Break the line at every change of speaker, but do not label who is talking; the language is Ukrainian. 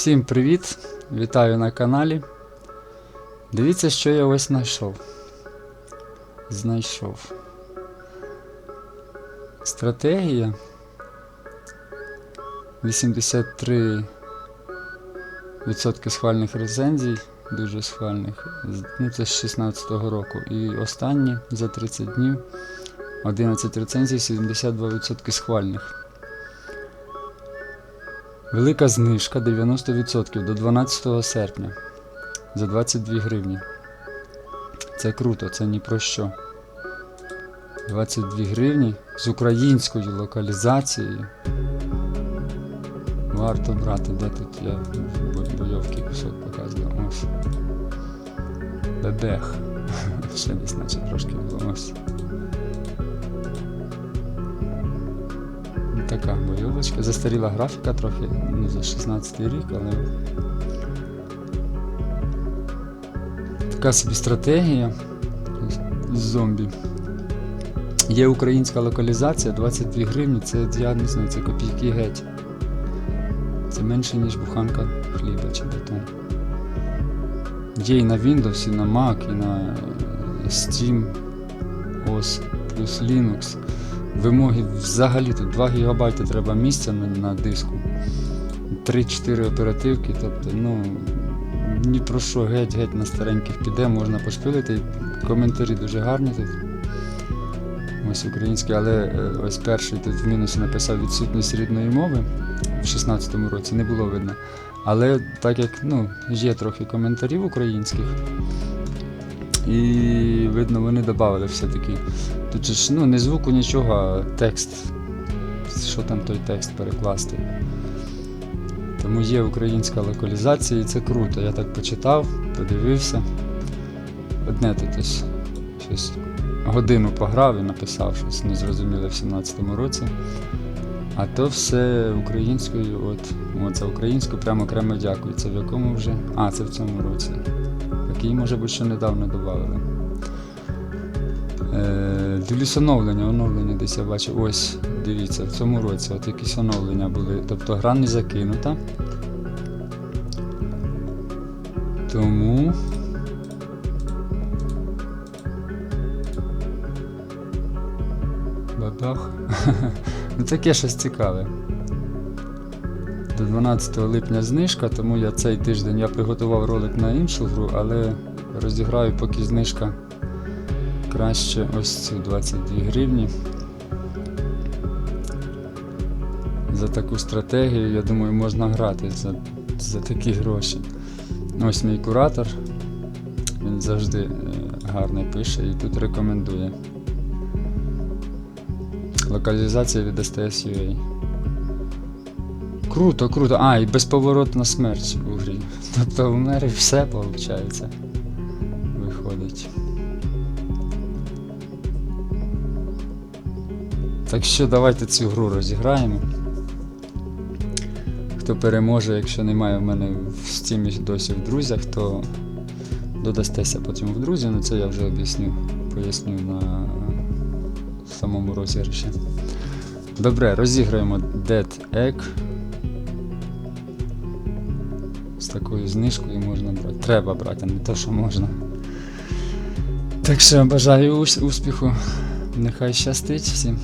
Всім привіт! Вітаю на каналі. Дивіться, що я ось знайшов. Знайшов. Стратегія. 83% схвальних рецензій, дуже схвальних. Ну, це з 16-го року. І останні за 30 днів 11 рецензій, 72% схвальних. Велика знижка 90% до 12 серпня за 22 гривні. Це круто, це ні про що. 22 гривні з українською локалізацією. Варто брати, де тут я бойовки кусок показував. Ось. Бебех. Ще десь наче трошки було. Ось. Така бойовочка. Застаріла графіка трохи, ну за 16 рік, але. Така собі стратегія з- зомбі. Є українська локалізація, 22 гривні, це я не знаю, це копійки геть. Це менше, ніж буханка хліба чи бетон. Є і на Windows, і на Mac, і на Steam, OS, плюс Linux. Вимоги взагалі тут 2 ГБ треба місця на, на диску. 3-4 оперативки, тобто, ну, ні про що геть-геть на стареньких піде, можна пошпилити. Коментарі дуже гарні тут. Ось українські, але е, ось перший тут в мінусі написав відсутність рідної мови в 16-му році, не було видно. Але так як ну, є трохи коментарів українських, і видно, вони додали все-таки. Тут ж ну, не звуку нічого, а текст. Що там той текст перекласти. Тому є українська локалізація, і це круто. Я так почитав, подивився. Одне тут ось щось годину пограв і написав щось незрозуміле в 17-му році. А то все українською, от, от за українську прямо окремо дякую. Це в якому вже? А, це в цьому році. Такий, може бути, що недавно додали. Е, дивлюсь оновлення, оновлення десь я бачу. Ось, дивіться, в цьому році от якісь оновлення були. Тобто гра не закинута. Тому. Бабах. ну таке щось цікаве. До 12 липня знижка, тому я цей тиждень я приготував ролик на іншу гру, але розіграю поки знижка краще ось цю 22 гривні. За таку стратегію, я думаю, можна грати за, за такі гроші. Ось мій куратор. Він завжди е, гарно пише і тут рекомендує. Локалізація від STS.ua. Круто, круто. А, і безповоротна смерть у грі. Тобто в мері все виходить. Виходить. Так що давайте цю гру розіграємо. Хто переможе, якщо немає в мене в Steam досі в друзях, то додастеся потім в друзі, ну це я вже об'ясню, поясню на самому розіграші. Добре, розіграємо Dead Egg. Такою знижкою можна брати. Треба брати, не те, що можна. Так що бажаю успіху. Нехай щастить всім.